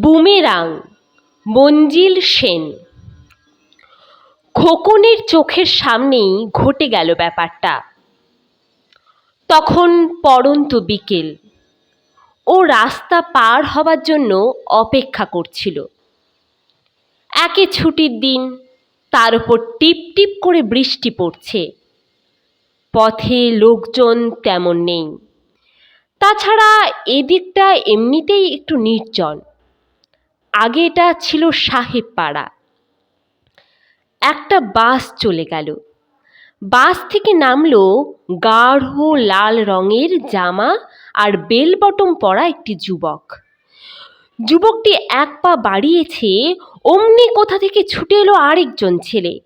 Boomerang, মঞ্জিল সেন। খোকনের চোখের সামনেই ঘটে গেল ব্যাপারটা। তখন পড়ন্ত বিকেল। ও রাস্তা পার হবার জন্য অপেক্ষা করছিল। একে ছুটির দিন, তার উপর টিপ টিপ করে বৃষ্টি পড়ছে। পথে লোকজন তেমন নেই। তাছাড়া এদিকটা এমনিতেই একটু নির্জন। আগে এটা ছিল সাহেব পাড়া একটা বাস চলে গেল। বাস থেকে নামলো গাঢ় লাল রঙের জামা আর বেল বটম পরা একটি যুবক। যুবকটি এক পা বাড়িয়েছে, অমনি কোথা থেকে ছুটে এলো আরেকজন ছেলে।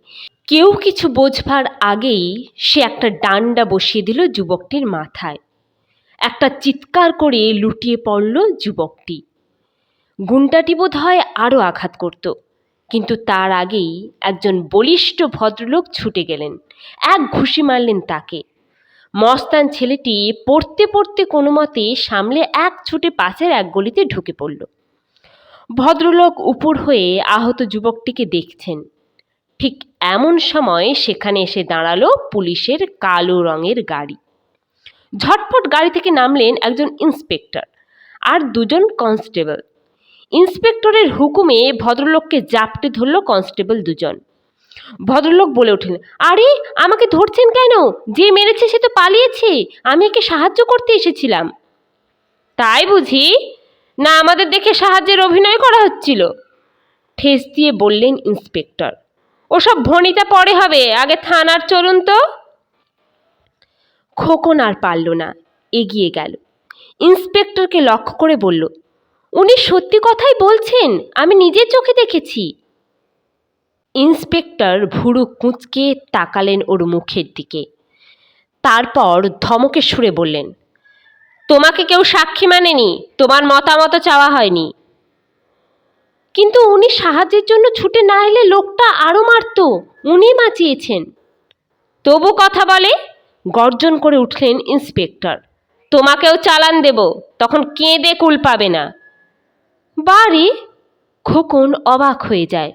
কেউ কিছু বোঝবার আগেই সে একটা ডান্ডা বসিয়ে দিল যুবকটির মাথায়। একটা চিৎকার করে লুটিয়ে পড়ল যুবকটি। গুন্ডাটি বোধ হয় আরও আঘাত করত। কিন্তু তার আগেই একজন বলিষ্ঠ ভদ্রলোক ছুটে গেলেন। এক ঘুষি মারলেন তাকে। মস্তান ছেলেটি পড়তে পড়তে কোনো মতে সামলে এক ছুটে পাশের এক গলিতে ঢুকে পড়ল। ভদ্রলোক উপর হয়ে আহত যুবকটিকে দেখছেন। ঠিক এমন সময় সেখানে এসে দাঁড়াল পুলিশের কালো রঙের গাড়ি। ঝটপট গাড়ি থেকে নামলেন একজন ইন্সপেক্টর আর দুজন কনস্টেবল। ইন্সপেক্টরের হুকুমে ভদ্রলোককে জাপটে ধরল কনস্টেবল দুজন। ভদ্রলোক বলে উঠলেন, আরে, আমাকে ধরছেন কেন? যে মেরেছে সে তো পালিয়েছে। আমি একে সাহায্য করতে এসেছিলাম। তাই বুঝি? না, আমাদের দেখে সাহায্যের অভিনয় করা হচ্ছিল। ঠেস দিয়ে বললেন ইন্সপেক্টর। ওসব ভনিতা পরে হবে, আগে থানার চলুন তো? খোকন আর পারল না, এগিয়ে গেল। ইন্সপেক্টরকে লক্ষ্য করে বলল উনি সত্যি কথাই বলছেন, আমি নিজের চোখে দেখেছি। ইন্সপেক্টর ভুরু কুঁচকে তাকালেন ওর মুখের দিকে। তারপর ধমকে সুরে বললেন, তোমাকে কেউ সাক্ষী মানেনি, তোমার মতামত চাওয়া হয়নি। কিন্তু উনি সাহায্যের জন্য ছুটে না এলে লোকটা আরও মারত, উনি বাঁচিয়েছেন। তবু কথা বলে, গর্জন করে উঠলেন ইন্সপেক্টর। তোমাকেও চালান দেব, তখন কেঁদে কুল পাবে না। বারে খোকন অবাক হয়ে যায়।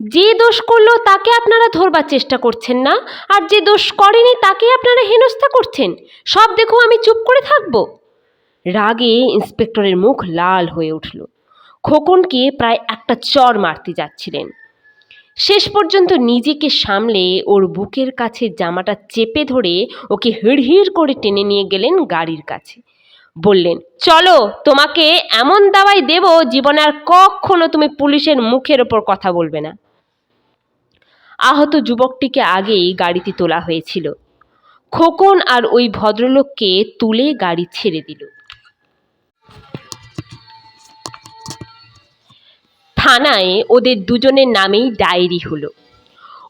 যে দোষ করল তাকে আপনারা ধরবার চেষ্টা করছেন না, আর যে দোষ করেনি তাকে আপনারা হেনস্থা করছেন। সব দেখো আমি চুপ করে থাকব। রাগে ইন্সপেক্টরের মুখ লাল হয়ে উঠল। খোকনকে প্রায় একটা চর মারতে যাচ্ছিলেন। শেষ পর্যন্ত নিজেকে সামলে ওর বুকের কাছে জামাটা চেপে ধরে ওকে হিড়হিড় করে টেনে নিয়ে গেলেন গাড়ির কাছে। বললেন, চলো, তোমাকে এমন দাওয়াই দেব জীবনে আর কখনো তুমি পুলিশের মুখের ওপর কথা বলবে না। আহত যুবকটিকে আগেই গাড়িতে তোলা হয়েছিল। খোকন আর ওই ভদ্রলোককে তুলে গাড়ি ছেড়ে দিল। থানায় ওদের দুজনের নামেই ডায়েরি হলো।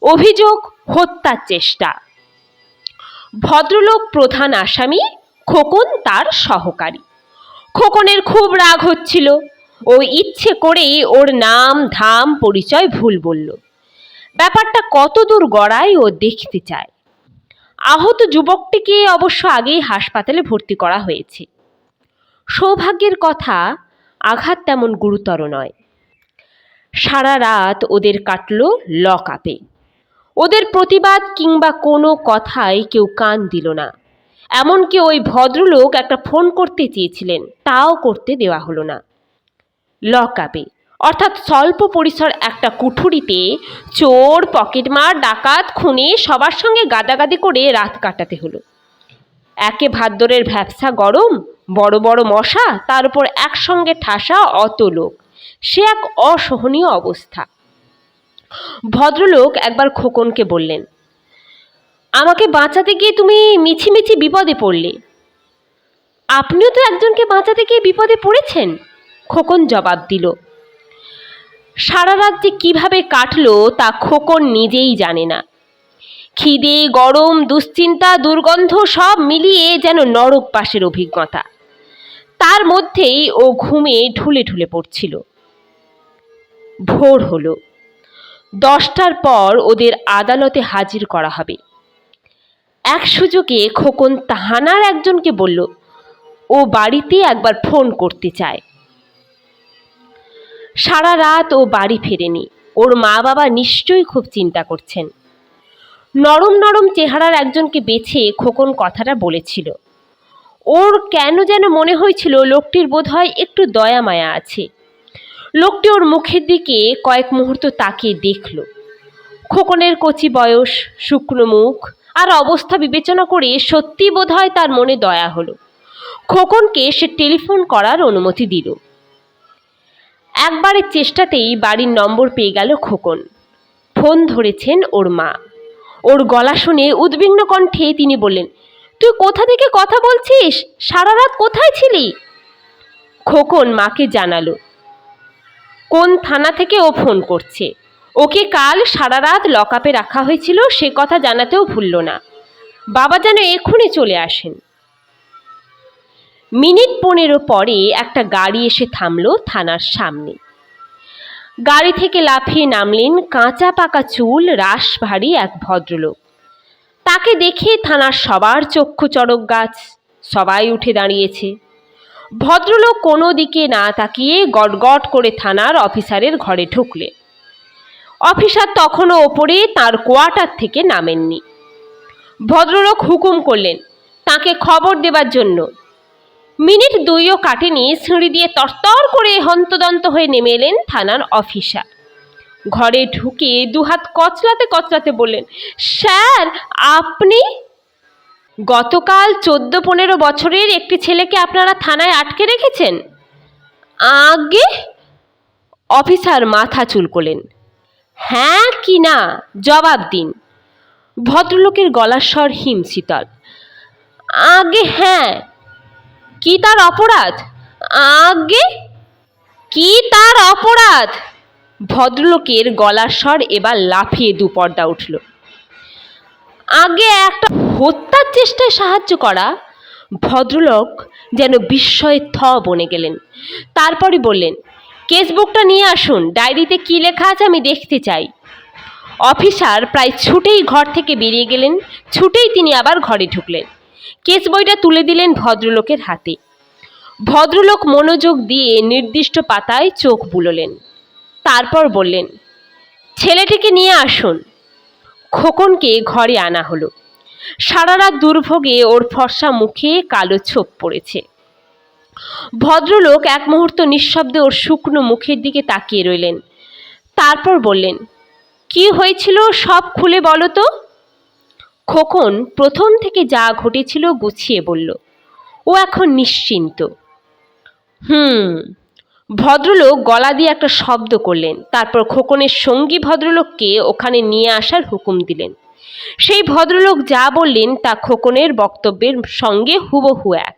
অভিযোগ, হত্যার চেষ্টা। ভদ্রলোক প্রধান আসামি খোকন তার সহকারী। খোকনের খুব রাগ হচ্ছিল। ও ইচ্ছে করেই ওর নাম, ধাম, পরিচয় ভুল বলল। ব্যাপারটা কত দূর গড়ায় ও দেখতে চায়। আহত যুবকটিকে অবশ্য আগেই হাসপাতালে ভর্তি করা হয়েছে। সৌভাগ্যের কথা আঘাত তেমন গুরুতর নয়। সারা রাত ওদের কাটল লক আপে ওদের প্রতিবাদ কিংবা কোনো কথায় কেউ কান দিল না। এমনকি ওই ভদ্রলোক একটা ফোন করতে চেয়েছিলেন, তাও করতে দেওয়া হলো না। লক আপে অর্থাৎ স্বল্প পরিসর একটা কুঠুরিতে চোর, পকেটমার, ডাকাত, খুনে সবার সঙ্গে গাদাগাদি করে রাত কাটাতে হলো। একে ভাদ্রের ভ্যাবসা গরম, বড় বড় মশা, তার উপর একসঙ্গে ঠাসা অত লোক। সে এক অসহনীয় অবস্থা। ভদ্রলোক একবার খোকনকে বললেন আমাকে বাঁচাতে গিয়ে তুমি মিছিমিছি বিপদে পড়লে। আপনিও তো একজনকে বাঁচাতে গিয়ে বিপদে পড়েছেন, খোকন জবাব দিল। সারা রাত যে কীভাবে কাটলো তা খোকন নিজেই জানে না। খিদে, গরম, দুশ্চিন্তা, দুর্গন্ধ সব মিলিয়ে যেন নরক পাশের অভিজ্ঞতা। তার মধ্যেই ও ঘুমে ঢুলে ঢুলে পড়ছিল। ভোর হলো। দশটার পর ওদের আদালতে হাজির করা হবে। এক সুযোগে খোকন তাহানার একজনকে বলল, ও বাড়িতে একবার ফোন করতে চায়। সারা রাত ও বাড়ি ফেরেনি। ওর মা বাবা নিশ্চয়ই খুব চিন্তা করছেন। নরম নরম চেহারার একজনকে বেছে খোকন কথাটা বলেছিল। ওর কেন যেন মনে হয়েছিল লোকটির বোধহয় একটু দয়া মায়া আছে। লোকটি ওর মুখের দিকে কয়েক মুহূর্ত তাকিয়ে দেখল। খোকনের কচি বয়স, শুকনো মুখ আর অবস্থা বিবেচনা করে সত্যি বোধহয় তার মনে দয়া হলো। খোকনকে সে টেলিফোন করার অনুমতি দিল। একবারের চেষ্টাতেই বাড়ির নম্বর পেয়ে গেল খোকন। ফোন ধরেছেন ওর মা। ওর গলা শুনে উদ্বিগ্ন কণ্ঠে তিনি বললেন, তুই কোথা থেকে কথা বলছিস? সারা রাত কোথায় ছিলি? খোকন মাকে জানালো, কোন থানা থেকে ও ফোন করছে? ওকে কাল সারা রাত লকআপে রাখা হয়েছিল, সে কথা জানাতেও ভুলল না। বাবা যেন এক্ষুনি চলে আসেন। মিনিট পনেরো পরে একটা গাড়ি এসে থামল থানার সামনে। গাড়ি থেকে লাফিয়ে নামলেন কাঁচা পাকা চুল রাস ভারী এক ভদ্রলোক। তাকে দেখে থানার সবার চক্ষু চড়ক গাছ, সবাই উঠে দাঁড়িয়েছে। ভদ্রলোক কোনো দিকে না তাকিয়ে গটগট করে থানার অফিসারের ঘরে ঢুকলেন। অফিসার তখনও ওপরে তার কোয়ার্টার থেকে নামেননি। ভদ্রলোক হুকুম করলেন তাকে খবর দেবার জন্য। মিনিট দুইও কাটেনি, সিঁড়ি দিয়ে তরতর করে হন্তদন্ত হয়ে নেমে এলেন থানার অফিসার। ঘরে ঢুকে দুহাত কচলাতে কচলাতে বললেন, স্যার, আপনি? গতকাল চোদ্দ পনেরো বছরের একটি ছেলেকে আপনারা থানায় আটকে রেখেছেন? আগে? অফিসার মাথা চুলকোলেন। হ্যাঁ কি না? জবাব দিন। ভদ্রলোকের গলার স্বর হিমশীতল আগে হ্যাঁ। কি তার অপরাধ? আগে? কি তার অপরাধ? ভদ্রলোকের গলার স্বর এবার লাফিয়ে দুপর্দা উঠল। আগে একটা হত্যার চেষ্টায় সাহায্য করা। ভদ্রলোক যেন বিস্ময়ে থ বনে গেলেন। তারপরে বললেন কেসবুকটা নিয়ে আসুন। ডায়েরিতে কী লেখা আছে আমি দেখতে চাই। অফিসার প্রায় ছুটেই ঘর থেকে বেরিয়ে গেলেন, ছুটেই তিনি আবার ঘরে ঢুকলেন। কেস বইটা তুলে দিলেন ভদ্রলোকের হাতে। ভদ্রলোক মনোযোগ দিয়ে নির্দিষ্ট পাতায় চোখ বুলোলেন। তারপর বললেন, ছেলেটিকে নিয়ে আসুন। খোকনকে ঘরে আনা হলো। সারা রাত দুর্ভোগে ওর ফর্সা মুখে কালো ছোপ পড়েছে। ভদ্রলোক এক মুহূর্ত নিঃশব্দে ওর শুকনো মুখের দিকে তাকিয়ে রইলেন। তারপর বললেন, কি হয়েছিল সব খুলে বলো তো? খোকন প্রথম থেকে যা ঘটেছিল গুছিয়ে বলল, ও এখন নিশ্চিন্ত। হুম। ভদ্রলোক গলা দিয়ে একটা শব্দ করলেন, তারপর খোকনের সঙ্গী ভদ্রলোককে ওখানে নিয়ে আসার হুকুম দিলেন। সেই ভদ্রলোক যা বললেন তা খোকনের বক্তব্যের সঙ্গে হুবহু এক।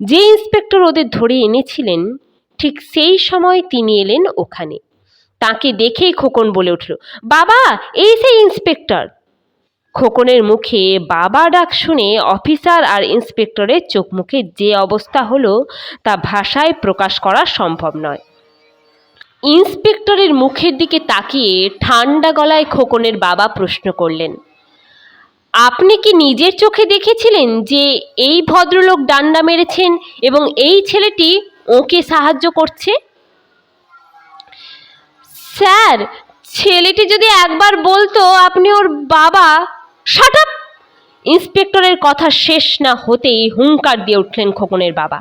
যে ইন্সপেক্টর ওদের ধরে এনেছিলেন, ঠিক সেই সময় তিনি এলেন ওখানে। তাকে দেখেই খোকন বলে উঠল, বাবা, এই সেই ইন্সপেক্টর। খোকনের মুখে বাবা ডাক শুনে অফিসার আর ইন্সপেক্টরের চোখ মুখে যে অবস্থা হলো, তা ভাষায় প্রকাশ করা সম্ভব নয়। ইন্সপেক্টরের মুখের দিকে তাকিয়ে ঠান্ডা গলায় খোকনের বাবা প্রশ্ন করলেন আপনি কি নিজের চোখে দেখেছিলেন যে এই ভদ্রলোক ডান্ডা মেরেছেন এবং এই ছেলেটি ওকে সাহায্য করছে? স্যার, ছেলেটি যদি একবার বলতো আপনি ওর বাবা শাট ইন্সপেক্টরের কথা শেষ না হতেই হুঙ্কার দিয়ে উঠলেন খোকনের বাবা।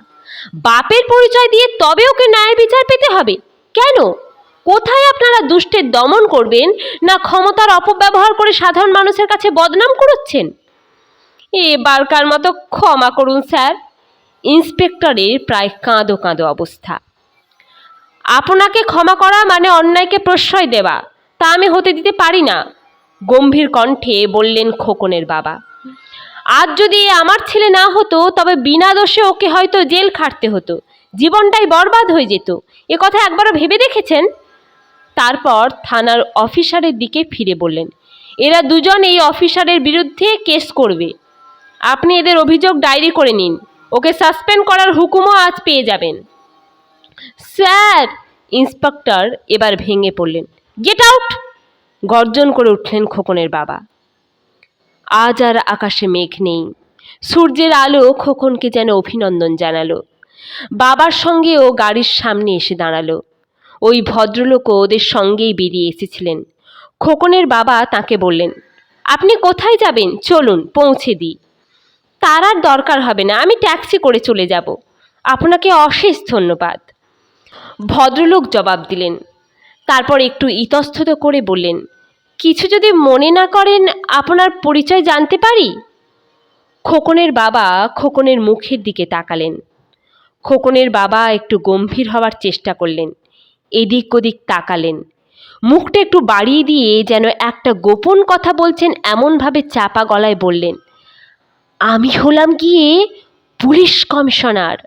বাপের পরিচয় দিয়ে তবে ওকে ন্যায় বিচার পেতে হবে। কেন? কোথায় আপনারা দুষ্টের দমন করবেন না ক্ষমতার অপব্যবহার করে সাধারণ মানুষের কাছে বদনাম করছেন? এবারকার মতো ক্ষমা করুন, স্যার। ইন্সপেক্টরের প্রায় কাঁদো কাঁদো অবস্থা। আপনাকে ক্ষমা করা মানে অন্যায়কে প্রশ্রয় দেওয়া, তা আমি হতে দিতে পারি না, গম্ভীর কণ্ঠে বললেন খোকনের বাবা। আজ যদি আমার ছেলে না হতো, তবে বিনা দোষে ওকে হয়তো জেল খাটতে হতো। জীবনটাই বরবাদ হয়ে যেত। এ কথা একবারও ভেবে দেখেছেন? তারপর থানার অফিসারের দিকে ফিরে বললেন, এরা দুজন এই অফিসারের বিরুদ্ধে কেস করবে। আপনি এদের অভিযোগ ডায়েরি করে নিন। ওকে সাসপেন্ড করার হুকুমও আজ পেয়ে যাবেন। স্যার, ইন্সপেক্টর এবার ভেঙে পড়লেন, গেট আউট! গর্জন করে উঠলেন খোকনের বাবা। আজ আর আকাশে মেঘ নেই। সূর্যের আলো খোকনকে যেন অভিনন্দন জানালো। বাবার সঙ্গে ও গাড়ির সামনে এসে দাঁড়াল। ওই ভদ্রলোকও ওদের সঙ্গেই বেরিয়ে এসেছিলেন। খোকনের বাবা তাকে বললেন, আপনি কোথায় যাবেন? চলুন, পৌঁছে দিই। তার আর দরকার হবে না, আমি ট্যাক্সি করে চলে যাব। আপনাকে অশেষ ধন্যবাদ। ভদ্রলোক জবাব দিলেন, তারপর একটু ইতস্তত করে বললেন, কিছু যদি মনে না করেন, আপনার পরিচয় জানতে পারি? খোকনের বাবা খোকনের মুখের দিকে তাকালেন। খোকনের বাবা একটু গম্ভীর হওয়ার চেষ্টা করলেন। এদিক ওদিক তাকালেন। মুখটা একটু বাড়িয়ে দিয়ে যেন একটা গোপন কথা বলছেন এমনভাবে চাপা গলায় বললেন, আমি হলাম গিয়ে পুলিশ কমিশনার।